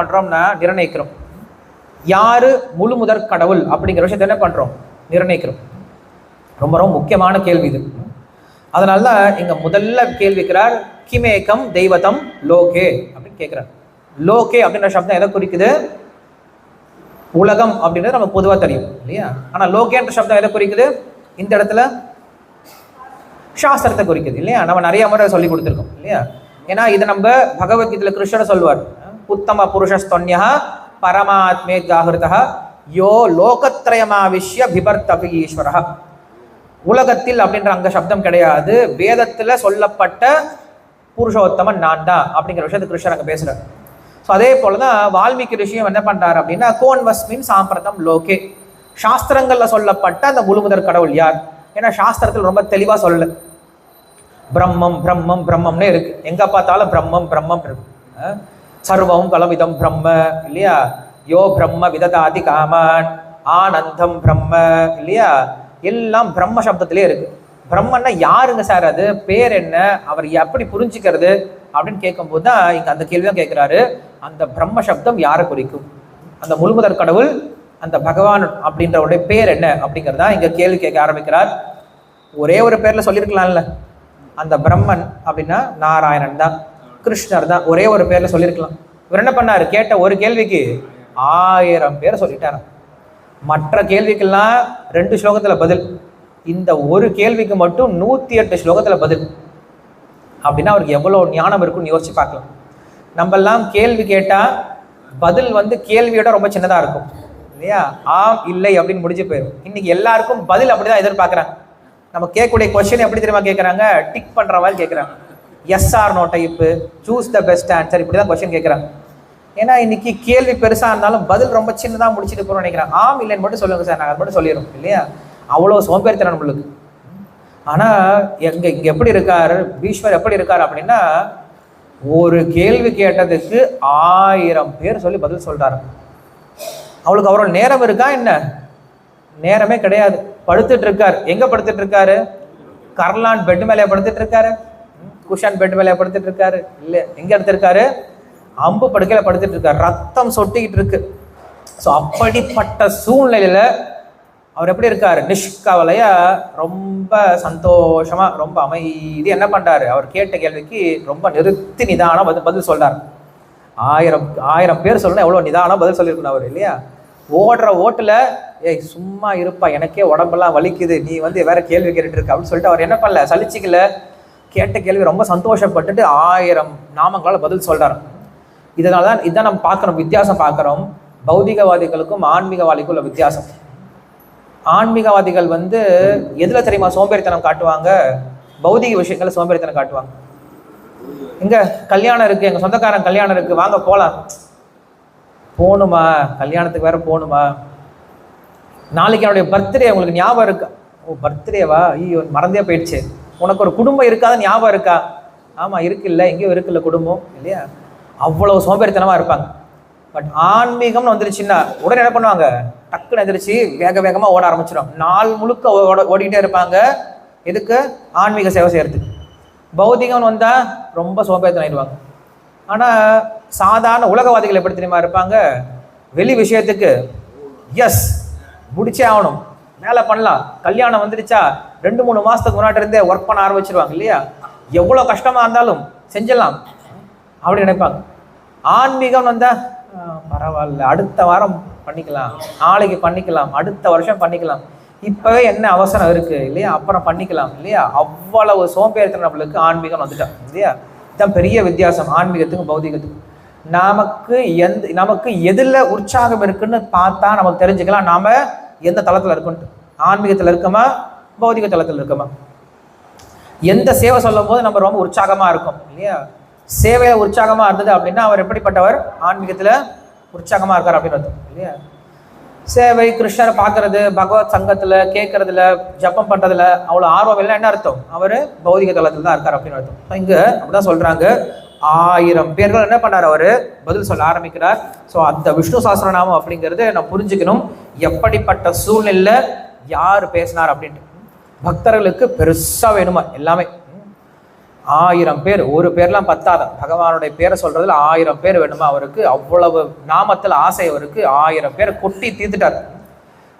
பண்றோம்னா நிர்ணயிக்கிறோம். யாரு முழு முதற் கடவுள் அப்படிங்கிற விஷயத்தை என்ன பண்றோம்? நிர்ணயிக்கிறோம். ரொம்ப ரொம்ப முக்கியமான கேள்வி இது. அதனால தான் இங்க முதல்ல கேள்விக்கிறார் கிமேகம் தெய்வதம் லோகே அப்படின்னு கேட்கிறார் லோகே அப்படின்ற சப்தம் எதை குறிக்குது? உலகம் அப்படின்றது நமக்கு பொதுவா தெரியும் இல்லையா? ஆனா லோகேன்ற சப்தம் எதை குறிக்குது? இந்த இடத்துல சாஸ்திரத்தை குறிக்குது இல்லையா? நம்ம நிறைய முறை சொல்லி கொடுத்துருக்கோம் இல்லையா? ஏன்னா இது நம்ம பகவத்கீதையில் கிருஷ்ணர் சொல்வார் உத்தம புருஷஸ்தொன்யா பரமாத்மே ஜாகிருதா யோ லோகத்ரயமாவிஷ்ய பிபர்த்தபி ஈஸ்வரா உலகத்தில் அப்படின்ற அங்க சப்தம் கிடையாது. வேதத்துல சொல்லப்பட்ட புருஷோத்தமன் நான் தான் அப்படிங்கிற விஷயத்தை கிருஷ்ணர் அங்க பேசுறாரு. ஸோ அதே போலதான் வால்மீகி ரிஷியம் என்ன பண்றாரு அப்படின்னா கோன்வஸ்மின் சாம்பிரதம் லோகே. சாஸ்திரங்கள்ல சொல்லப்பட்ட அந்த முழுமுதற் கடவுள் யார்? ஏன்னா சாஸ்திரத்தில் ரொம்ப தெளிவா சொல்லல. பிரம்மம் பிரம்மம் பிரம்மம்னு இருக்கு. எங்க பார்த்தாலும் பிரம்மம் பிரம்மம் இருக்கு. சர்வம் கலவிதம் பிரம்ம இல்லையா? யோ பிரம்ம விததாதி காமான் ஆனந்தம் பிரம்ம இல்லையா? எல்லாம் பிரம்ம சப்தத்திலே இருக்கு. பிரம்மன்னா யாருங்க சார் அது? பேர் என்ன? அவர் எப்படி புரிஞ்சுக்கிறது? அப்படின்னு கேட்கும்போது தான் இங்கே அந்த கேள்வி தான் கேட்குறாரு அந்த பிரம்ம சப்தம் யாரை குறிக்கும்? அந்த முழுமுதற் கடவுள் அந்த பகவான் அப்படின்றவருடைய பேர் என்ன? அப்படிங்கிறதா இங்கே கேள்வி கேட்க ஆரம்பிக்கிறார். ஒரே ஒரு பேரில் சொல்லியிருக்கலாம்ல அந்த பிரம்மன் அப்படின்னா நாராயணன் தான். கிருஷ்ணர் தான். ஒரே ஒரு பேரில் சொல்லியிருக்கலாம் இவர் என்ன பண்ணார்? கேட்ட ஒரு கேள்விக்கு ஆயிரம் பேர் சொல்லிட்டாராம் மற்ற கேள்விக்கெல்லாம் ரெண்டு ஸ்லோகத்தில் பதில். இந்த ஒரு கேள்விக்கு மட்டும் நூற்றி எட்டு ஸ்லோகத்தில் பதில். அப்படின்னா அவருக்கு எவ்வளோ ஞானம் இருக்குன்னு யோசிச்சு பார்க்கலாம். நம்மெல்லாம் கேள்வி கேட்டால் பதில் வந்து கேள்வியோட ரொம்ப சின்னதாக இருக்கும். இல்லையா? ஆம் இல்லை அப்படின்னு முடிஞ்சு போயிடும் இன்னைக்கு எல்லாருக்கும் பதில் அப்படி தான் எதிர்பார்க்குறாங்க. நம்ம கேட்கக்கூடிய கொஸ்டின் எப்படி தெரியுமா கேட்குறாங்க? டிக் பண்ணுற மாதிரி கேட்குறாங்க. Yes or no type choose the best answer இப்படி தான் கொஸ்டின் கேட்குறாங்க. ஏன்னா இன்னைக்கு கேள்வி பெருசாக இருந்தாலும் பதில் ரொம்ப சின்னதாக முடிச்சுட்டு போறோம்னு நினைக்கிறேன். ஆம் இல்லைன்னு மட்டும் சொல்லுங்க சார். நாங்கள் அது மட்டும் சொல்லிடுறோம் இல்லையா? அவ்வளோ சோம்பேறித்தனம் நம்மளுக்கு. ஆனால் எங்கே இங்கே எப்படி இருக்கார்? பீஷ்மர் எப்படி இருக்கார் அப்படின்னா ஒரு கேள்வி கேட்டதுக்கு ஆயிரம் பேர் சொல்லி பதில் சொல்கிறாரு அவளுக்கு அவரோட நேரம் இருக்கா என்ன? நேரமே கிடையாது. படுத்துட்டு இருக்காரு. எங்கே படுத்துட்டு இருக்காரு? கர்லான் பெட் மேலே படுத்துட்டு இருக்காரு? குஷன் பெட் மேலே படுத்துட்டு இருக்காரு. இல்லை எங்கே எடுத்திருக்காரு? அம்பு படுக்கையில் படுத்துட்டு இருக்காரு. ரத்தம் சொட்டிக்கிட்டு இருக்கு. ஸோ அப்படிப்பட்ட சூழ்நிலையில் அவர் எப்படி இருக்கார்? நிஷ்கவலையா ரொம்ப சந்தோஷமாக ரொம்ப அமைதி என்ன பண்ணுறாரு அவர் கேட்ட கேள்விக்கு ரொம்ப நிறுத்தி நிதானம் பதில் பதில் சொல்கிறார் ஆயிரம் ஆயிரம் பேர் சொல்லணும் எவ்வளோ நிதானம் பதில் சொல்லியிருக்கணும் அவர் இல்லையா? ஓடுற ஓட்டில் ஏய் சும்மா இருப்பா எனக்கே உடம்பெல்லாம் வலிக்குது நீ வந்து வேற கேள்வி கேட்டுட்டு இருக்க அப்படின்னு சொல்லிட்டு அவர் என்ன பண்ணல? சலிச்சிக்கல. கேட்ட கேள்வி ரொம்ப சந்தோஷப்பட்டுட்டு ஆயிரம் நாமங்களால் பதில் சொல்கிறார் இதனால தான் இதான் நம்ம பார்க்குறோம் வித்தியாசம் பார்க்குறோம். பௌதிகவாதிகளுக்கும் ஆன்மீகவாதிக்கும் உள்ள வித்தியாசம். ஆன்மீகவாதிகள் வந்து எதில் தெரியுமா சோம்பேறித்தனம் காட்டுவாங்க? பௌதிக விஷயங்களை சோம்பேறித்தனம் காட்டுவாங்க. இங்கே கல்யாணம் இருக்குது எங்கள் சொந்தக்காரன் கல்யாணம் இருக்குது வாங்க போகலாம் போகணுமா கல்யாணத்துக்கு வேற போகணுமா நாளைக்கு என்னுடைய பர்த்டே உங்களுக்கு ஞாபகம் இருக்கு? ஓ பர்த்டேவா ஐயோ மறந்தே போயிடுச்சு. உனக்கு ஒரு குடும்பம் இருக்காத? ஞாபகம் இருக்கா? ஆமாம் இருக்குல்ல. எங்கேயோ இருக்குல்ல குடும்பம் இல்லையா? அவ்வளோ சோம்பேறித்தனமாக இருப்பாங்க. பட் ஆன்மீகம்னு வந்துருச்சுன்னா உடனே என்ன பண்ணுவாங்க? டக்குன்னு எந்திரிச்சு வேக வேகமாக ஓட ஆரம்பிச்சிடும் நாள் முழுக்க ஓட ஓடிக்கிட்டே இருப்பாங்க. எதுக்கு? ஆன்மீக சேவை செய்கிறதுக்கு பௌதிகம்னு வந்தால் ரொம்ப சோம்பேறித்தனம் ஆயிடுவாங்க. ஆனால் சாதாரண உலகவாதிகள் எப்படி தெரியுமா இருப்பாங்க? வெளி விஷயத்துக்கு எஸ் முடிச்சே ஆகணும். மேலே பண்ணலாம். கல்யாணம் வந்துடுச்சா? ரெண்டு மூணு மாசத்துக்கு முன்னாடி இருந்தே ஒர்க் பண்ண ஆரம்பிச்சிருவாங்க இல்லையா? எவ்வளோ கஷ்டமா இருந்தாலும் செஞ்சிடலாம் அப்படி நினைப்பாங்க. ஆன்மீகம் வந்தா பரவாயில்ல அடுத்த வாரம் பண்ணிக்கலாம் நாளைக்கு பண்ணிக்கலாம் அடுத்த வருஷம் பண்ணிக்கலாம். இப்பவே என்ன அவசரம் இருக்கு இல்லையா? அப்புறம் பண்ணிக்கலாம் இல்லையா? அவ்வளவு சோம்பேறித்தனம் நம்மளுக்கு ஆன்மீகம் வந்துட்டோம் இல்லையா? இதுதான் பெரிய வித்தியாசம் ஆன்மீகத்துக்கும் பௌதிகத்துக்கும். நமக்கு எந்த நமக்கு எதில் உற்சாகம் இருக்குன்னு பார்த்தா நமக்கு தெரிஞ்சுக்கலாம். நாம எந்த தளத்தில் இருக்குன்ட்டு. ஆன்மீகத்தில் இருக்கோமா? பௌதிக தளத்தில் இருக்கமா? எந்த சேவை சொல்லும் போது நம்ம ரொம்ப உற்சாகமாக இருக்கும் இல்லையா? சேவையை உற்சாகமாக இருந்தது அப்படின்னா அவர் எப்படிப்பட்டவர்? ஆன்மீகத்தில் உற்சாகமாக இருக்கார் அப்படின்னு அர்த்தம் இல்லையா? சேவை கிருஷ்ணரை பார்க்கறது பகவத் சங்கத்தில் கேட்கறதுல ஜப்பம் பண்ணுறதுல அவ்வளோ ஆர்வம் இல்லை என்ன அர்த்தம்? அவர் பௌதிக தளத்தில் தான் இருக்கார் அப்படின்னு அர்த்தம். இங்கே அப்படிதான் சொல்கிறாங்க ஆயிரம் பேர்கள் என்ன பண்ணார் அவர்? பதில் சொல்ல ஆரம்பிக்கிறார். ஸோ அந்த விஷ்ணு சாஸ்திரநாமம் அப்படிங்கிறது நான் புரிஞ்சுக்கணும். எப்படிப்பட்ட சூழ்நிலை யார் பேசினார் அப்படின்ட்டு. பக்தர்களுக்கு பெருசாக வேணுமா? எல்லாமே. ஆயிரம் பேர் ஒரு பேர்லாம் பத்தாதான் பகவானுடைய பேரை சொல்றதுல ஆயிரம் பேர் வேணுமா அவருக்கு? அவ்வளவு நாமத்தில் ஆசை அவருக்கு. ஆயிரம் பேர் கொட்டி தீர்த்துட்டார்.